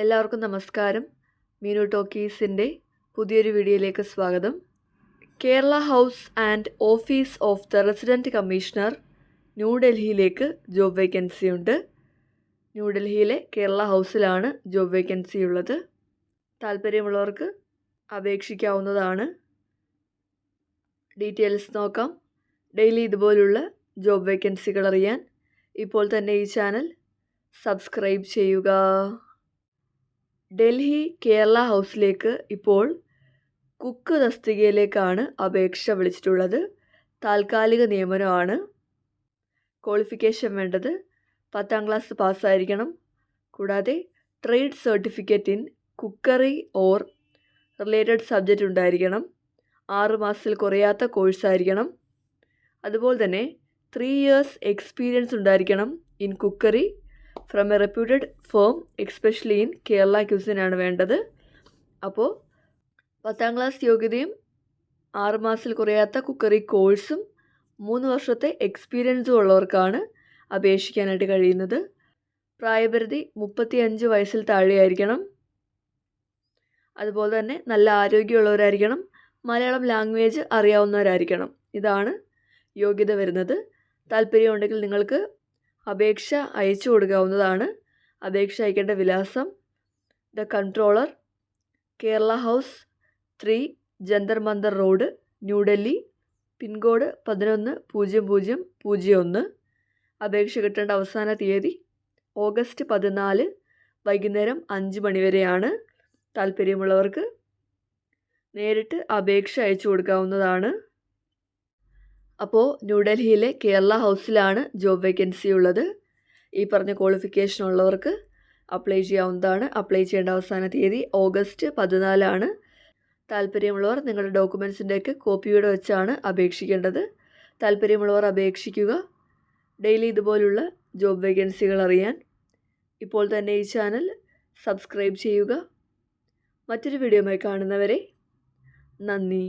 എല്ലാവർക്കും നമസ്കാരം. മീനു ടോക്കീസിന്റെ പുതിയൊരു വീഡിയോയിലേക്ക് സ്വാഗതം. Kerala house and office of the resident commissioner ന്യൂഡൽഹിയിലേക്ക് job vacancy ഉണ്ട്. ന്യൂഡൽഹിയിലെ കേരള ഹൗസിലാണ് ജോബ് വേക്കൻസി ഉള്ളത്. താല്പര്യമുള്ളവർക്ക് അപേക്ഷിക്കാവുന്നതാണ്. ഡീറ്റെയിൽസ് നോക്കാം. ഡെയിലി ഇതുപോലുള്ള ജോബ് വേക്കൻസികൾ അറിയാൻ ഇപ്പോൾ തന്നെ ഈ ചാനൽ സബ്സ്ക്രൈബ് ചെയ്യുക. ഡൽഹി കേരള ഹൗസിലേക്ക് ഇപ്പോൾ കുക്ക് തസ്തികയിലേക്കാണ് അപേക്ഷ വിളിച്ചിട്ടുള്ളത്. താൽക്കാലിക നിയമനമാണ് ക്വാളിഫിക്കേഷൻ വേണ്ടത്. പത്താം ക്ലാസ് പാസ്സായിരിക്കണം. കൂടാതെ trade certificate in cookery or related subject ഉണ്ടായിരിക്കണം. ആറ് മാസത്തിൽ കുറയാത്ത കോഴ്സായിരിക്കണം അതുപോലെ തന്നെ ത്രീ ഇയേഴ്സ് എക്സ്പീരിയൻസ് ഉണ്ടായിരിക്കണം in cookery. From a reputed firm especially in Kerala ക്യൂസിനാണ് വേണ്ടത്. അപ്പോൾ പത്താം ക്ലാസ് യോഗ്യതയും ആറ് മാസത്തിൽ കുറയാത്ത കുക്കറി കോഴ്സും മൂന്ന് വർഷത്തെ എക്സ്പീരിയൻസും ഉള്ളവർക്കാണ് അപേക്ഷിക്കാനായിട്ട് കഴിയുന്നത്. പ്രായപരിധി മുപ്പത്തി അഞ്ച് വയസ്സിൽ താഴെയായിരിക്കണം. അതുപോലെ തന്നെ നല്ല ആരോഗ്യമുള്ളവരായിരിക്കണം. മലയാളം ലാംഗ്വേജ് അറിയാവുന്നവരായിരിക്കണം. ഇതാണ് യോഗ്യത വരുന്നത്. താല്പര്യമുണ്ടെങ്കിൽ നിങ്ങൾക്ക് അപേക്ഷ അയച്ചു കൊടുക്കാവുന്നതാണ്. അപേക്ഷ അയക്കേണ്ട വിലാസം the controller Kerala house three Jantar Mantar road New Delhi pincode പതിനൊന്ന് പൂജ്യം പൂജ്യം പൂജ്യം ഒന്ന്. അപേക്ഷ കിട്ടേണ്ട അവസാന തീയതി ഓഗസ്റ്റ് പതിനാല് വൈകുന്നേരം അഞ്ച് മണിവരെയാണ് താല്പര്യമുള്ളവർക്ക് നേരിട്ട് അപേക്ഷ അയച്ചു കൊടുക്കാവുന്നതാണ്. അപ്പോൾ ന്യൂഡൽഹിയിലെ കേരള ഹൗസിലാണ് ജോബ് വേക്കൻസി ഉള്ളത്. ഈ പറഞ്ഞ ക്വാളിഫിക്കേഷൻ ഉള്ളവർക്ക് അപ്ലൈ ചെയ്യാവുന്നതാണ്. അപ്ലൈ ചെയ്യേണ്ട അവസാന തീയതി ഓഗസ്റ്റ് പതിനാലാണ്. താല്പര്യമുള്ളവർ നിങ്ങളുടെ ഡോക്യുമെൻസിന്റെയൊക്കെ കോപ്പിയോടെ വെച്ചാണ് അപേക്ഷിക്കേണ്ടത്. താല്പര്യമുള്ളവർ അപേക്ഷിക്കുക. ഡെയിലി ഇതുപോലുള്ള ജോബ് വേക്കൻസികൾ അറിയാൻ. ഇപ്പോൾ തന്നെ ഈ ചാനൽ സബ്സ്ക്രൈബ് ചെയ്യുക. മറ്റൊരു വീഡിയോയുമായി കാണുന്നവരെ നന്ദി.